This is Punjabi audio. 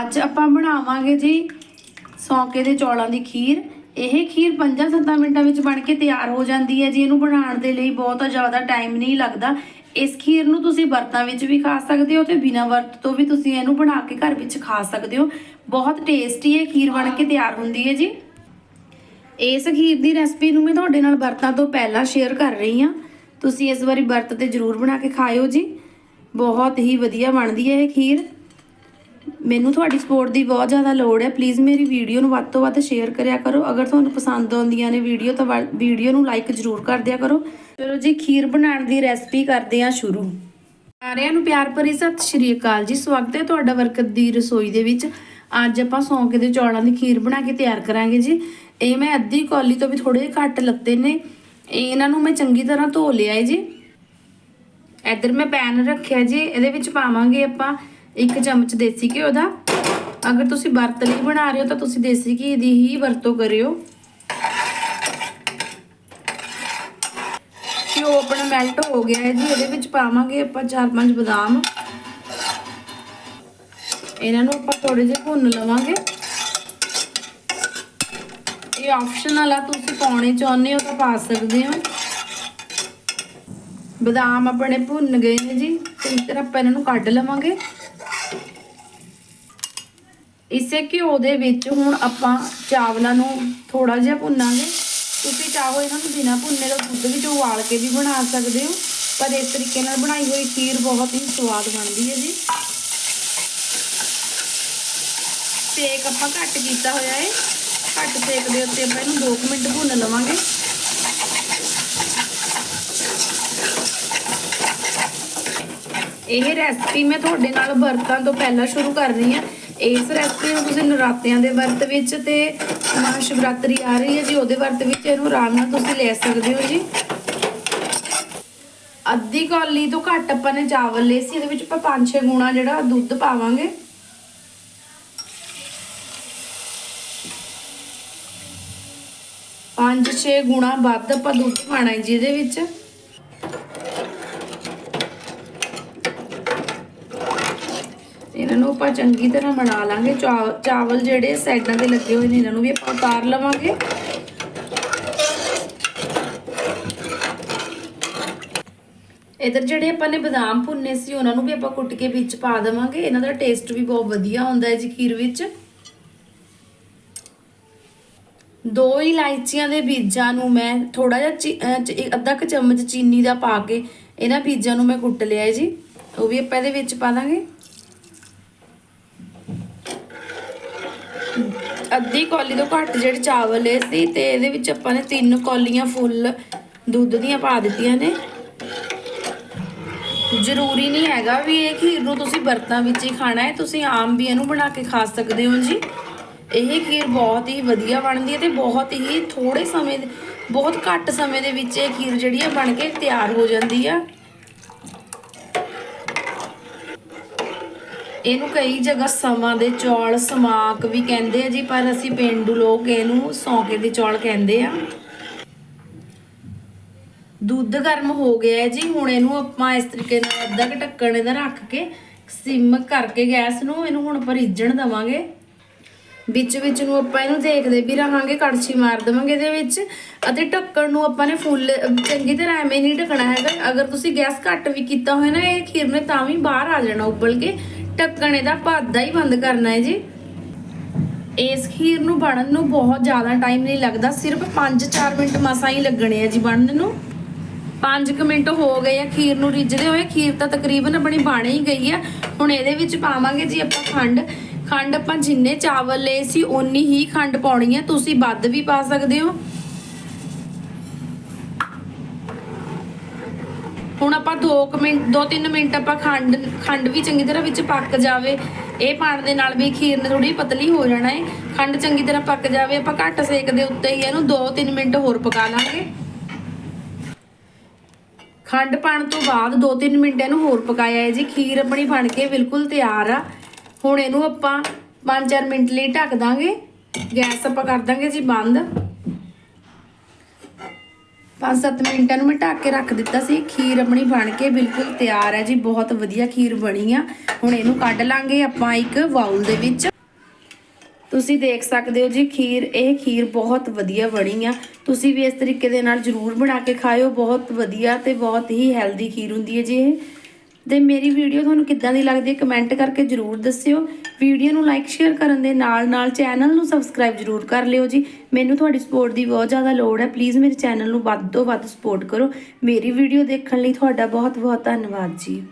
ਅੱਜ ਆਪਾਂ ਬਣਾਵਾਂਗੇ ਜੀ ਸੌਂਕੇ ਦੇ ਚੌਲਾਂ ਦੀ ਖੀਰ। ਇਹ ਖੀਰ 5-7 ਮਿੰਟਾਂ ਵਿੱਚ ਬਣ ਕੇ ਤਿਆਰ ਹੋ ਜਾਂਦੀ ਹੈ ਜੀ। ਇਹਨੂੰ ਬਣਾਉਣ ਦੇ ਲਈ ਬਹੁਤ ਜ਼ਿਆਦਾ ਟਾਈਮ ਨਹੀਂ ਲੱਗਦਾ। ਇਸ ਖੀਰ ਨੂੰ ਤੁਸੀਂ ਵਰਤਾਂ ਵਿੱਚ ਵੀ ਖਾ ਸਕਦੇ ਹੋ ਤੇ ਬਿਨਾਂ ਵਰਤ ਤੋਂ ਵੀ ਤੁਸੀਂ ਇਹਨੂੰ ਬਣਾ ਕੇ ਘਰ ਵਿੱਚ ਖਾ ਸਕਦੇ ਹੋ। ਬਹੁਤ ਟੇਸਟੀ ਇਹ ਖੀਰ ਬਣ ਕੇ ਤਿਆਰ ਹੁੰਦੀ ਹੈ ਜੀ। ਇਸ ਖੀਰ ਦੀ ਰੈਸਪੀ ਨੂੰ ਮੈਂ ਤੁਹਾਡੇ ਨਾਲ ਵਰਤਾਂ ਤੋਂ ਪਹਿਲਾਂ ਸ਼ੇਅਰ ਕਰ ਰਹੀ ਹਾਂ। ਤੁਸੀਂ ਇਸ ਵਾਰੀ ਵਰਤ ਤੇ ਜ਼ਰੂਰ ਬਣਾ ਕੇ ਖਾਇਓ ਜੀ। ਬਹੁਤ ਹੀ ਵਧੀਆ ਬਣਦੀ ਹੈ ਇਹ ਖੀਰ। ਮੈਨੂੰ ਤੁਹਾਡੀ ਸਪੋਰਟ ਦੀ ਬਹੁਤ ਜ਼ਿਆਦਾ ਲੋੜ ਹੈ। ਪਲੀਜ਼ ਮੇਰੀ ਵੀਡੀਓ ਨੂੰ ਵੱਧ ਤੋਂ ਵੱਧ ਸ਼ੇਅਰ ਕਰਿਆ ਕਰੋ। ਅਗਰ ਤੁਹਾਨੂੰ ਪਸੰਦ ਆਉਂਦੀਆਂ ਨੇ ਵੀਡੀਓ ਤਾਂ ਵ- ਵੀਡੀਓ ਨੂੰ ਲਾਈਕ ਜ਼ਰੂਰ ਕਰ ਦਿਆ ਕਰੋ। ਚਲੋ ਜੀ, ਖੀਰ ਬਣਾਉਣ ਦੀ ਰੈਸਪੀ ਕਰਦੇ ਹਾਂ ਸ਼ੁਰੂ। ਸਾਰਿਆਂ ਨੂੰ ਪਿਆਰ ਭਰੀ ਸਤਿ ਸ਼੍ਰੀ ਅਕਾਲ ਜੀ। ਸਵਾਗਤ ਹੈ ਤੁਹਾਡਾ ਵਰਕਤ ਦੀ ਰਸੋਈ ਦੇ ਵਿੱਚ। ਅੱਜ ਆਪਾਂ ਸੌਂਕੇ ਦੇ ਚੌਲਾਂ ਦੀ ਖੀਰ ਬਣਾ ਕੇ ਤਿਆਰ ਕਰਾਂਗੇ ਜੀ। ਇਹ ਮੈਂ ਅੱਧੀ ਕੌਲੀ ਤੋਂ ਵੀ ਥੋੜੇ ਘੱਟ ਲੱਤੇ ਨੇ। ਇਹਨਾਂ ਨੂੰ ਮੈਂ ਚੰਗੀ ਤਰ੍ਹਾਂ ਧੋ ਲਿਆ ਹੈ ਜੀ। ਇੱਧਰ ਮੈਂ ਪੈਨ ਰੱਖਿਆ ਜੀ। ਇਹਦੇ ਵਿੱਚ ਪਾਵਾਂਗੇ ਆਪਾਂ ਇੱਕ ਚਮਚ ਦੇਸੀ ਘਿਓ ਦਾ। ਅਗਰ ਤੁਸੀਂ ਵਰਤ ਲਈ ਬਣਾ ਰਹੇ ਹੋ ਤਾਂ ਤੁਸੀਂ ਦੇਸੀ ਘੀ ਦੀ ਹੀ ਵਰਤੋਂ ਕਰਿਓ। ਘਿਓ ਆਪਣਾ ਮੈਲਟ ਹੋ ਗਿਆ ਹੈ ਜੀ, ਇਹਦੇ ਵਿੱਚ ਪਾਵਾਂਗੇ ਆਪਾਂ ਚਾਰ ਪੰਜ ਬਦਾਮ। ਇਹਨਾਂ ਨੂੰ ਆਪਾਂ ਥੋੜੇ ਜਿਹਾ ਭੁੰਨ ਲਵਾਂਗੇ। ਇਹ ਆਪਸ਼ਨਲ ਆ ਤੁਸੀਂ ਪਾਉਣੇ ਚਾਹੁੰਦੇ ਹੋ ਤਾਂ ਪਾ ਸਕਦੇ ਹੋ। ਬਦਾਮ ਆਪਣੇ ਭੁੰਨ ਗਏ ਨੇ ਜੀ ਇਸ ਤਰ੍ਹਾਂ ਆਪਾਂ ਇਹਨਾਂ ਨੂੰ ਕੱਢ ਲਵਾਂਗੇ। ਇਸੇ ਘਿਓ ਦੇ ਵਿੱਚ ਹੁਣ ਆਪਾਂ ਚਾਵਲਾਂ ਨੂੰ ਥੋੜਾ ਜਿਹਾ ਭੁੰਨਾਂਗੇ। ਤੁਸੀਂ ਚਾਹੋ ਇਹਨਾਂ ਨੂੰ ਬਿਨਾਂ ਭੁੰਨੇ ਦਾ ਦੁੱਧ ਵਿੱਚ ਉਬਾਲ ਕੇ ਵੀ ਬਣਾ ਸਕਦੇ ਹੋ, ਪਰ ਇਸ ਤਰੀਕੇ ਨਾਲ ਬਣਾਈ ਹੋਈ ਖੀਰ ਬਹੁਤ ਹੀ ਸਵਾਦ ਬਣਦੀ ਹੈ ਜੀ। ਸੇਕ ਆਪਾਂ ਘੱਟ ਕੀਤਾ ਹੋਇਆ ਹੈ ਘੱਟ ਸੇਕ ਦੇ ਉੱਤੇ ਆਪਾਂ ਇਹਨੂੰ 2 ਮਿੰਟ ਭੁੰਨ ਲਵਾਂਗੇ। ਇਹ ਰੈਸਪੀ ਮੈਂ ਤੁਹਾਡੇ ਨਾਲ ਵਰਤਾਂ ਤੋਂ ਪਹਿਲਾਂ ਸ਼ੁਰੂ ਕਰ ਰਹੀ ਹਾਂ ਇਸ ਰੈਸਪੀ ਨੂੰ ਤੁਸੀਂ ਨਰਾਤਿਆਂ ਦੇ ਵਰਤ ਵਿੱਚ ਤੇ ਮਹਾਸ਼ਿਵਰਾਤਰੀ ਆ ਰਹੀ ਹੈ ਜੀ, ਉਹਦੇ ਵਰਤ ਵਿੱਚ ਇਹਨੂੰ ਆਰਾਮ ਨਾਲ ਤੁਸੀਂ ਲੈ ਸਕਦੇ ਹੋ ਜੀ। ਅੱਧੀ ਕੌਲੀ ਤੋਂ ਘੱਟ ਆਪਾਂ ਨੇ ਚਾਵਲ ਲਏ ਸੀ, ਇਹਦੇ ਵਿੱਚ ਆਪਾਂ 5-6 ਗੁਣਾ ਜਿਹੜਾ ਦੁੱਧ ਪਾਵਾਂਗੇ। ਪੰਜ 6 ਗੁਣਾ ਵੱਧ ਆਪਾਂ ਦੁੱਧ ਪਾਣਾ ਜੀ ਇਹਦੇ ਵਿੱਚ। ਇਹਨਾਂ ਨੂੰ ਆਪਾਂ ਚੰਗੀ ਤਰ੍ਹਾਂ ਬਣਾ ਲਾਂਗੇ। ਚਾ- ਚਾਵਲ ਜਿਹੜੇ ਸਾਈਡਾਂ ਤੇ ਲੱਗੇ ਹੋਏ ਨੇ, ਇਹਨਾਂ ਨੂੰ ਵੀ ਆਪਾਂ ਉਤਾਰ ਲਵਾਂਗੇ। ਇਧਰ ਜਿਹੜੇ ਆਪਾਂ ਨੇ ਬਦਾਮ ਭੁੰਨੇ ਸੀ, ਉਹਨਾਂ ਨੂੰ ਵੀ ਆਪਾਂ ਕੁੱਟ ਕੇ ਵਿੱਚ ਪਾ ਦੇਵਾਂਗੇ। ਇਹਨਾਂ ਦਾ ਟੇਸਟ ਵੀ ਬਹੁਤ ਵਧੀਆ ਹੁੰਦਾ ਹੈ ਜੀ ਖੀਰ ਵਿੱਚ। ਦੋ ਇਲਾਇਚੀਆਂ ਦੇ ਬੀਜਾਂ ਨੂੰ ਮੈਂ ਥੋੜਾ ਜਿਹਾ ਚੀ- ਚ- ਅੱਧਾ ਕੁ ਚਮਚ ਚੀਨੀ ਦਾ ਪਾ ਕੇ ਇਹਨਾਂ ਬੀਜਾਂ ਨੂੰ ਮੈਂ ਕੁੱਟ ਲਿਆ ਜੀ। ਉਹ ਵੀ ਆਪਾਂ ਇਹਦੇ ਵਿੱਚ ਪਾ ਦਾਂਗੇ। ਅੱਧੀ ਕੌਲੀ ਤੋਂ ਘੱਟ ਜਿਹੜੇ ਚਾਵਲ ਇਹ ਸੀ ਤੇ ਇਹਦੇ ਵਿੱਚ ਆਪਾਂ ਨੇ ਤਿੰਨ ਕੌਲੀਆਂ ਫੁੱਲ ਦੁੱਧ ਦੀਆਂ ਪਾ ਦਿੱਤੀਆਂ ਨੇ। ਜ਼ਰੂਰੀ ਨਹੀਂ ਹੈਗਾ ਵੀ ਇਹ ਖੀਰ ਨੂੰ ਤੁਸੀਂ ਬਰਤਾਂ ਵਿੱਚ ਹੀ ਖਾਣਾ ਹੈ, ਤੁਸੀਂ ਆਮ ਵੀ ਇਹਨੂੰ ਬਣਾ ਕੇ ਖਾ ਸਕਦੇ ਹੋ ਜੀ। ਇਹ ਖੀਰ ਬਹੁਤ ਹੀ ਵਧੀਆ ਬਣਦੀ ਹੈ ਤੇ ਬਹੁਤ ਹੀ ਥੋੜੇ ਸਮੇਂ ਬਹੁਤ ਘੱਟ ਸਮੇਂ ਦੇ ਵਿੱਚ ਇਹ ਖੀਰ ਜਿਹੜੀ ਆ ਬਣ ਕੇ ਤਿਆਰ ਹੋ ਜਾਂਦੀ ਆ। ਇਹਨੂੰ ਕਈ ਜਗ੍ਹਾ ਸਮਾਂ ਦੇ ਚੌਲ ਸਮਾਕ ਵੀ ਕਹਿੰਦੇ ਆ ਜੀ, ਪਰ ਅਸੀਂ ਪਿੰਡੂ ਲੋਕ ਇਹਨੂੰ ਸੌਂਕੇ ਦੇ ਚੌਲ ਕਹਿੰਦੇ ਆ। ਦੁੱਧ ਗਰਮ ਹੋ ਗਿਆ ਹੈ ਜੀ, ਹੁਣ ਇਹਨੂੰ ਆਪਾਂ ਇਸ ਤਰੀਕੇ ਨਾਲ ਅੱਧਾ ਕੁ ਢੱਕਣ ਇਹਦਾ ਰੱਖ ਕੇ ਸਿਮ ਕਰਕੇ ਗੈਸ ਨੂੰ ਇਹਨੂੰ ਹੁਣ ਆਪਾਂ ਰਿੱਝਣ ਦਵਾਂਗੇ। ਵਿੱਚ ਵਿੱਚ ਨੂੰ ਆਪਾਂ ਇਹਨੂੰ ਦੇਖਦੇ ਵੀ ਰਹਾਂਗੇ, ਕੜਛੀ ਮਾਰ ਦੇਵਾਂਗੇ ਇਹਦੇ ਵਿੱਚ ਅਤੇ ਢੱਕਣ ਨੂੰ ਆਪਾਂ ਨੇ ਫੁੱਲ, ਚੰਗੀ ਤਰ੍ਹਾਂ ਐਵੇਂ ਨਹੀਂ ਢੱਕਣਾ ਹੈਗਾ। ਅਗਰ ਤੁਸੀਂ ਗੈਸ ਘੱਟ ਵੀ ਕੀਤਾ ਹੋਇਆ ਨਾ, ਇਹ ਖੀਰ ਨੇ ਤਾਂ ਵੀ ਬਾਹਰ ਆ ਜਾਣਾ, ਉਬਲ ਕੇ। ਢੱਕਣ ਇਹਦਾ ਪਾਦਾ ਹੀ ਬੰਦ ਕਰਨਾ ਹੈ ਜੀ। ਇਸ ਖੀਰ ਨੂੰ ਬਣਨ ਨੂੰ ਬਹੁਤ ਜ਼ਿਆਦਾ ਟਾਈਮ ਨਹੀਂ ਲੱਗਦਾ, ਸਿਰਫ 5-4 ਮਿੰਟ ਮਸਾਂ ਹੀ ਲੱਗਣੇ ਆ ਜੀ ਬਣਨ ਨੂੰ। 5 ਮਿੰਟ ਹੋ ਗਏ ਆ ਖੀਰ ਨੂੰ ਰਿੱਝਦੇ ਹੋਏ, ਖੀਰ ਤਾਂ ਤਕਰੀਬਨ ਆਪਣੀ ਬਣ ਹੀ ਗਈ ਆ। ਹੁਣ ਇਹਦੇ ਵਿੱਚ ਪਾਵਾਂਗੇ ਜੀ ਆਪਾਂ ਖੰਡ। ਖੰਡ ਆਪਾਂ ਜਿੰਨੇ ਚਾਵਲ ਲਏ ਸੀ, ਓਨੀ ਹੀ ਖੰਡ ਪਾਉਣੀ ਹੈ ਤੁਸੀਂ ਵੱਧ ਵੀ ਪਾ ਸਕਦੇ ਹੋ। ਹੁਣ ਆਪਾਂ 2 ਮਿੰਟ 2-3 ਮਿੰਟ ਆਪਾਂ ਖੰਡ ਖੰਡ ਵੀ ਚੰਗੀ ਤਰ੍ਹਾਂ ਵਿੱਚ ਪੱਕ ਜਾਵੇ। ਇਹ ਪਾਣ ਦੇ ਨਾਲ ਵੀ ਖੀਰ ਨੇ ਥੋੜੀ ਪਤਲੀ ਹੋ ਜਾਣਾ ਹੈ ਖੰਡ ਚੰਗੀ ਤਰ੍ਹਾਂ ਪੱਕ ਜਾਵੇ, ਆਪਾਂ ਘੱਟ ਸੇਕ ਦੇ ਉੱਤੇ ਹੀ ਇਹਨੂੰ 2-3 ਮਿੰਟ ਹੋਰ ਪਕਾ ਲਾਂਗੇ। ਖੰਡ ਪਾਣ ਤੋਂ ਬਾਅਦ 2-3 ਮਿੰਟ ਇਹਨੂੰ ਹੋਰ ਪਕਾਇਆ ਹੈ ਜੀ। ਖੀਰ ਆਪਣੀ ਬਣ ਕੇ ਬਿਲਕੁਲ ਤਿਆਰ ਆ। ਹੁਣ ਇਹਨੂੰ ਆਪਾਂ 5-4 ਮਿੰਟ ਲਈ ਢੱਕ ਦਾਂਗੇ। ਗੈਸ ਆਪਾਂ ਕਰ ਦਾਂਗੇ ਜੀ ਬੰਦ। 5-7 ਮਿੰਟਾਂ ਨੂੰ ਮੈਂ ਢੱਕ ਕੇ ਰੱਖ ਦਿੱਤਾ ਸੀ। ਖੀਰ ਆਪਣੀ ਬਣ ਕੇ ਬਿਲਕੁਲ ਤਿਆਰ ਹੈ ਜੀ। ਬਹੁਤ ਵਧੀਆ ਖੀਰ ਬਣੀ ਆ। ਹੁਣ ਇਹਨੂੰ ਕੱਢ ਲਾਂਗੇ ਆਪਾਂ ਇੱਕ ਬਾਉਲ ਦੇ ਵਿੱਚ। ਤੁਸੀਂ ਦੇਖ ਸਕਦੇ ਹੋ ਜੀ, ਖੀਰ, ਇਹ ਖੀਰ ਬਹੁਤ ਵਧੀਆ ਬਣੀ ਆ। ਤੁਸੀਂ ਵੀ ਇਸ ਤਰੀਕੇ ਦੇ ਨਾਲ ਜਰੂਰ ਬਣਾ ਕੇ ਖਾਇਓ। ਬਹੁਤ ਵਧੀਆ ਤੇ ਬਹੁਤ ਹੀ ਹੈਲਦੀ ਖੀਰ ਹੁੰਦੀ ਹੈ ਜੀ ਇਹ। ਤੇ ਮੇਰੀ ਵੀਡੀਓ ਤੁਹਾਨੂੰ ਕਿੱਦਾਂ ਦੀ ਲੱਗਦੀ ਹੈ ਕਮੈਂਟ ਕਰਕੇ ਜਰੂਰ ਦੱਸਿਓ। ਵੀਡੀਓ ਨੂੰ ਲਾਈਕ ਸ਼ੇਅਰ ਕਰਨ ਦੇ ਨਾਲ ਨਾਲ ਚੈਨਲ ਨੂੰ ਸਬਸਕ੍ਰਾਈਬ ਜਰੂਰ ਕਰ ਲਿਓ ਜੀ। ਮੈਨੂੰ ਤੁਹਾਡੀ ਸਪੋਰਟ ਦੀ ਬਹੁਤ ਜ਼ਿਆਦਾ ਲੋੜ ਹੈ। ਪਲੀਜ਼ ਮੇਰੇ ਚੈਨਲ ਨੂੰ ਵੱਧ ਤੋਂ ਵੱਧ ਸਪੋਰਟ ਕਰੋ। ਮੇਰੀ ਵੀਡੀਓ ਦੇਖਣ ਲਈ ਤੁਹਾਡਾ ਬਹੁਤ ਬਹੁਤ ਧੰਨਵਾਦ ਜੀ।